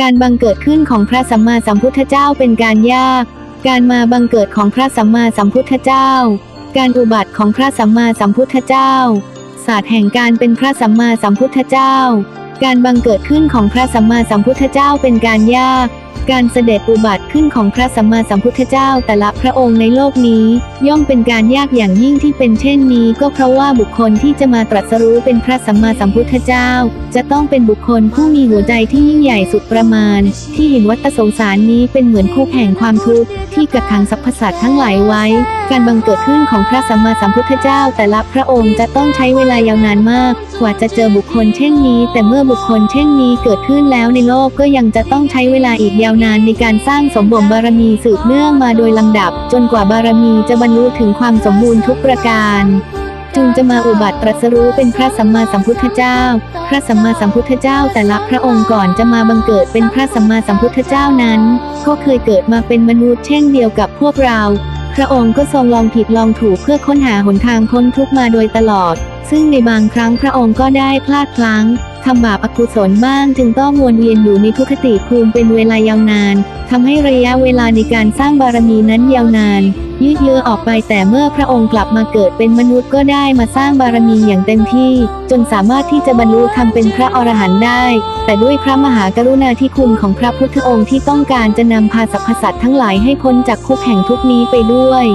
การบังเกิดขึ้นของพระสัมมาสัมพุทธเจ้าเป็นการยาก การมาบังเกิดของพระสัมมาสัมพุทธเจ้า การอุบัติของพระสัมมาสัมพุทธเจ้า ศาสตร์แห่งการเป็นพระสัมมาสัมพุทธเจ้า การบังเกิดขึ้นของพระสัมมาสัมพุทธเจ้าเป็นการยาก การเสด็จอุบัติขึ้นของพระสัมมาสัมพุทธเจ้าแต่ละพระองค์ในโลกนี้ ย่อมเป็นการยากอย่างยิ่งที่เป็นเช่นนี้ ก็เพราะว่าบุคคลที่จะมาตรัสรู้เป็นพระสัมมาสัมพุทธเจ้า จะต้องเป็นบุคคลผู้มีหัวใจที่ยิ่งใหญ่สุดประมาณ ที่เห็นวัฏสงสารนี้เป็นเหมือนคุกแห่งความทุกข์ที่กักขังสรรพสัตว์ทั้งหลายไว้ การบังเกิดขึ้นของพระสัมมาสัมพุทธเจ้า แต่ละพระองค์จะต้องใช้เวลายาวนานมาก กว่าจะเจอบุคคลเช่นนี้ แต่เมื่อบุคคลเช่นนี้เกิดขึ้นแล้วในโลกก็ยังจะต้องใช้เวลาอีกยาวนานในการสร้างสมบ่มบารมีสืบเนื่องมาโดยลำดับ จนกว่าบารมีจะบรรลุถึงความสมบูรณ์ทุกประการ จึงจะมาอุบัติตรัสรู้เป็นพระสัมมาสัมพุทธเจ้า พระสัมมาสัมพุทธเจ้าแต่ละพระองค์ก่อนจะมาบังเกิดเป็นพระสัมมาสัมพุทธเจ้านั้น ก็เคยเกิดมาเป็นมนุษย์เช่นเดียวกับพวกเราพระองค์ก็ทรงลองผิดลองถูกเพื่อค้นหาหนทางพ้นทุกมาโดยตลอด ซึ่งในบางครั้งพระองค์ก็ได้พลาดพลั้ง ทำบาปอกุศลบ้างจึงต้องวนเวียนอยู่ในทุกขติภูมิเป็นเวลายาวนานทำให้ระยะเวลาในการสร้างบารมีนั้นยาวนาน ยืดเยื้อออกไปแต่เมื่อพระองค์กลับมาเกิดเป็นมนุษย์ก็ได้มาสร้างบารมีอย่างเต็มที่ จนสามารถที่จะบรรลุทำเป็นพระอรหันต์ได้ แต่ด้วยพระมหากรุณาธิคุณของพระพุทธองค์ที่ต้องการจะนำพาสรรพสัตว์ทั้งหลายให้พ้นจากคุกแห่งทุกนี้ไปด้วย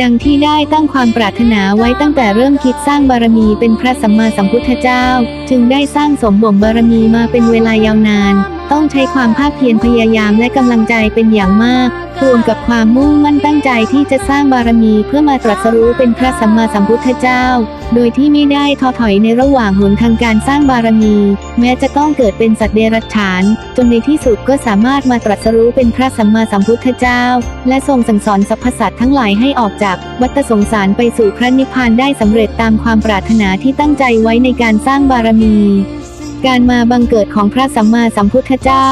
ดังที่ได้ตั้งความปรารถนาไว้ตั้งแต่เริ่มคิดสร้างบารมีเป็นพระสัมมาสัมพุทธเจ้า จึงได้สร้างสมบ่งบารมีมาเป็นเวลายาวนาน ต้องใช้ความภาคเพียรพยายามและกำลังใจเป็นอย่างมาก รวมกับความมุ่งมั่นตั้งใจที่จะสร้างบารมีเพื่อมาตรัสรู้เป็นพระสัมมาสัมพุทธเจ้า โดยที่ไม่ได้ท้อถอยในระหว่างหนทางการสร้างบารมี แม้จะต้องเกิดเป็นสัตว์เดรัจฉาน จนในที่สุดก็สามารถมาตรัสรู้เป็นพระสัมมาสัมพุทธเจ้า และทรงสั่งสอนสรรพสัตว์ทั้งหลายให้ออกจากวัฏสงสารไปสู่พระนิพพานได้สำเร็จตามความปรารถนาที่ตั้งใจไว้ในการสร้างบารมี การมาบังเกิดของพระสัมมาสัมพุทธเจ้า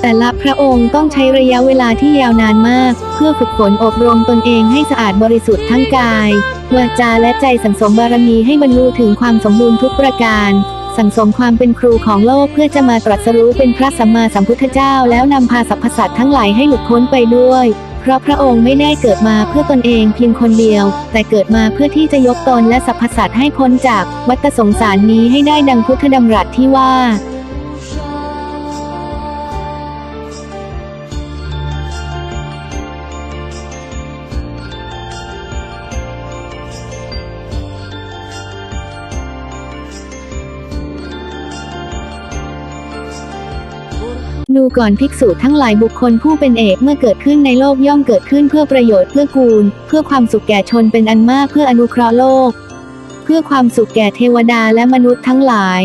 แต่ละพระองค์ต้องใช้ระยะเวลาที่ยาวนานมาก เพื่อฝึกฝนอบรมตนเองให้สะอาดบริสุทธิ์ทั้งกายวาจาและใจสังสมบารมีให้บรรลุถึงความสมบูรณ์ทุกประการ สังสมความเป็นครูของโลกเพื่อจะมาตรัสรู้เป็นพระสัมมาสัมพุทธเจ้า แล้วนำพาสรรพสัตว์ทั้งหลายให้หลุดพ้นไปด้วย เพราะพระองค์ไม่ได้เกิดมาเพื่อตนเองเพียงคนเดียว แต่เกิดมาเพื่อที่จะยกตนและสรรพสัตว์ให้พ้นจากวัฏสงสารนี้ให้ได้ดังพุทธดำรัสที่ว่า ดูก่อนภิกษุทั้งหลายบุคคลผู้เป็นเอกเมื่อเกิดขึ้นในโลกย่อมเกิดขึ้นเพื่อประโยชน์เพื่อกูล เพื่อความสุขแก่ชนเป็นอันมากเพื่ออนุเคราะห์โลก เพื่อความสุขแก่เทวดาและมนุษย์ทั้งหลาย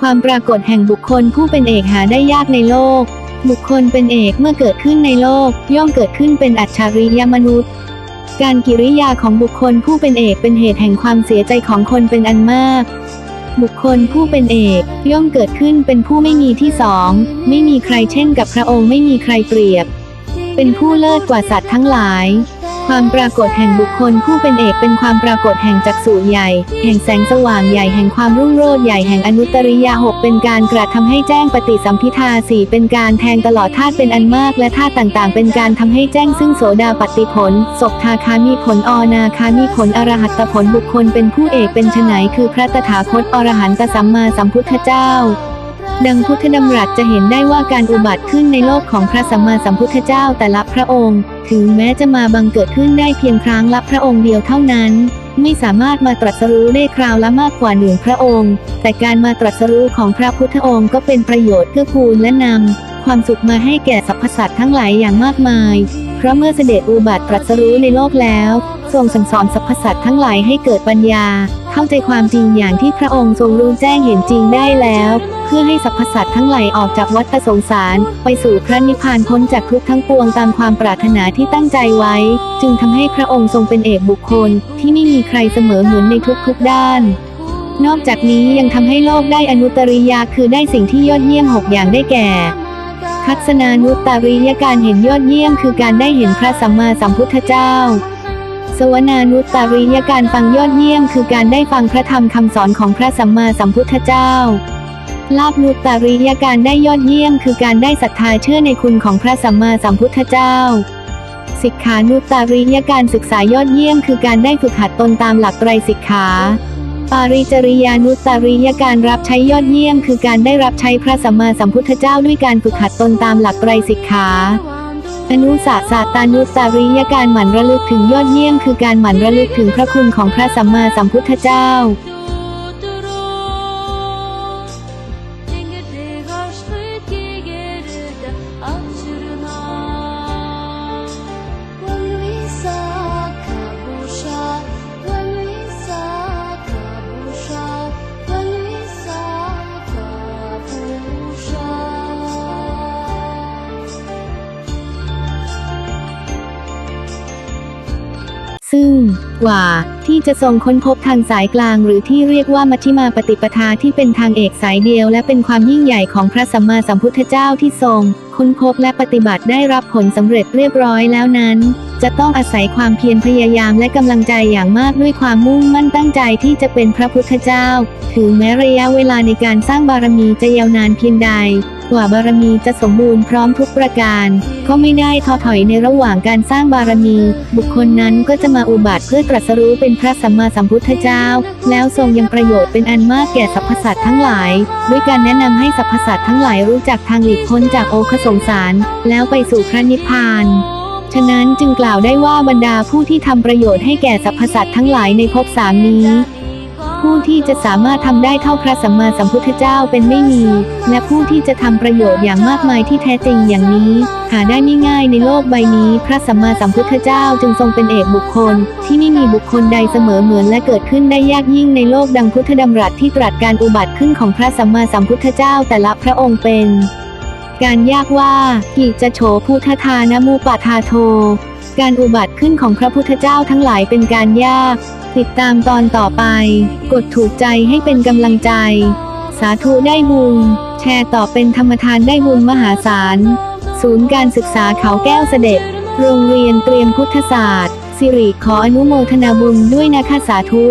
ความปรากฏแห่งบุคคลผู้เป็นเอกหาได้ยากในโลก บุคคลเป็นเอกเมื่อเกิดขึ้นในโลก ย่อมเกิดขึ้นเป็นอัจฉริยมนุษย์ การกิริยาของบุคคลผู้เป็นเอกเป็นเหตุแห่งความเสียใจของคนเป็นอันมาก บุคคลผู้เป็นเอกย่อมเกิดขึ้นเป็นผู้ไม่มีที่สอง ไม่มีใครเช่นกับพระองค์ไม่มีใครเปรียบ เป็นผู้เลิศกว่าสัตว์ทั้งหลาย ความปรากฏแห่งบุคคลผู้เป็นเอกเป็นความปรากฏแห่งจักษุใหญ่ แห่งแสงสว่างใหญ่แห่งความรุ่งโรจน์ใหญ่แห่งอนุตริยาหกเป็นการกระทำให้แจ้งปฏิสัมพิทาสี่เป็นการแทงตลอดธาตุเป็นอันมากและธาตุต่างๆ เป็นการทำให้แจ้งซึ่งโสดาปฏิผลศกทาคามีผลอนาคามีผลอรหัตผลบุคคลเป็นผู้เอกเป็นไฉนคือพระตถาคตอรหันตสัมมาสัมพุทธเจ้า ดังพุทธดำรัสจะเห็นได้ว่าการอุบัติขึ้นในโลกของพระสัมมาสัมพุทธเจ้าแต่ละพระองค์ ถึงแม้จะมาบังเกิดขึ้นได้เพียงครั้งละพระองค์เดียวเท่านั้น ไม่สามารถมาตรัสรู้ได้คราวละมากกว่าหนึ่งพระองค์ แต่การมาตรัสรู้ของพระพุทธองค์ก็เป็นประโยชน์เพื่อคูณและนำความสุขมาให้แก่สรรพสัตว์ทั้งหลายอย่างมากมาย เพราะเมื่อเสด็จอุบัติตรัสรู้ในโลกแล้วทรงสั่งสอนสรรพสัตว์ทั้งหลายให้เกิดปัญญา เข้าใจความจริงอย่างที่พระองค์ทรงรู้แจ้งเห็นจริงได้แล้ว เพื่อให้สรรพสัตว์ทั้งหลายออกจากวัฏสงสาร ไปสู่พระนิพพานพ้นจากทุกข์ทั้งปวงตามความปรารถนาที่ตั้งใจไว้ จึงทำให้พระองค์ทรงเป็นเอกบุคคล ที่ไม่มีใครเสมอเหมือนในทุกๆด้านนอกจากนี้ยังทำให้โลกได้อนุตริยาคือได้สิ่งที่ยอดเยี่ยมหกอย่างได้แก่ ทัศนานุตตริยการเห็นยอดเยี่ยมคือการได้เห็นพระสัมมาสัมพุทธเจ้า สวนานุตตริยการฟังยอดเยี่ยมคือการได้ฟังพระธรรมคำสอนของพระสัมมาสัมพุทธเจ้า ลาบนุตตริยการได้ยอดเยี่ยม คือการได้ศรัทธาเชื่อในคุณของพระสัมมาสัมพุทธเจ้า สิกขานุตตริยการศึกษายอดเยี่ยม คือการได้ฝึกหัดตนตามหลักไตรสิกขาปาริจริยานุตริยการรับใช้ยอดเยี่ยม คือการได้รับใช้พระสัมมาสัมพุทธเจ้าด้วยการฝึกหัดตนตามหลักไตรสิกขาอนุสาสาตานุตริยการหมั่นระลึกถึงยอดเยี่ยม คือการหมั่นระลึกถึงพระคุณของพระสัมมาสัมพุทธเจ้า ซึ่ง กว่า ที่จะทรงค้นพบทางสายกลางหรือที่เรียกว่ามัชฌิมาปฏิปทาที่เป็นทางเอกสายเดียวและเป็นความยิ่งใหญ่ของพระสัมมาสัมพุทธเจ้าที่ทรง ค้นพบและปฏิบัติได้รับผลสำเร็จเรียบร้อยแล้วนั้น จะต้องอาศัยความเพียรพยายามและกำลังใจอย่างมากด้วยความมุ่งมั่นตั้งใจที่จะเป็นพระพุทธเจ้า ถึงแม้ระยะเวลาในการสร้างบารมีจะยาวนานเพียงใด กว่าบารมีจะสมบูรณ์พร้อมทุกประการ ก็ไม่ได้ท้อถอยในระหว่างการสร้างบารมี บุคคลนั้นก็จะมาอุบัติเพื่อตรัสรู้เป็นพระสัมมาสัมพุทธเจ้า แล้วทรงยังประโยชน์เป็นอันมากแก่สรรพสัตว์ทั้งหลาย ด้วยการแนะนำให้สรรพสัตว์ทั้งหลายรู้จักทางหลีกพ้นจากโอคสงสาร แล้วไปสู่พระนิพพาน ฉะนั้นจึงกล่าวได้ว่าบรรดาผู้ที่ทำประโยชน์ให้แก่สรรพสัตว์ทั้งหลายในภพสามนี้ ผู้ที่จะสามารถทำได้เท่าพระสัมมาสัมพุทธเจ้าเป็นไม่มี และผู้ที่จะทำประโยชน์อย่างมากมายที่แท้จริงอย่างนี้ หาได้ไม่ง่ายในโลกใบนี้ พระสัมมาสัมพุทธเจ้าจึงทรงเป็นเอกบุคคล ที่ไม่มีบุคคลใดเสมอเหมือนและเกิดขึ้นได้ยากยิ่งในโลกดังพุทธดำรัสที่ตรัสการอุบัติขึ้นของพระสัมมาสัมพุทธเจ้าแต่ละพระองค์เป็น การยากว่ากิจะโฉพุทธทานมูปาทาโท การอุบัติขึ้นของพระพุทธเจ้าทั้งหลายเป็นการยาก ติดตามตอนต่อไป กดถูกใจให้เป็นกำลังใจ สาธุได้บุญ แชร์ต่อเป็นธรรมทานได้บุญมหาศาล ศูนย์การศึกษาเขาแก้วเสด็จ โรงเรียนเตรียมพุทธศาสตร์ สิริขออนุโมทนาบุญด้วยนะคะสาธุ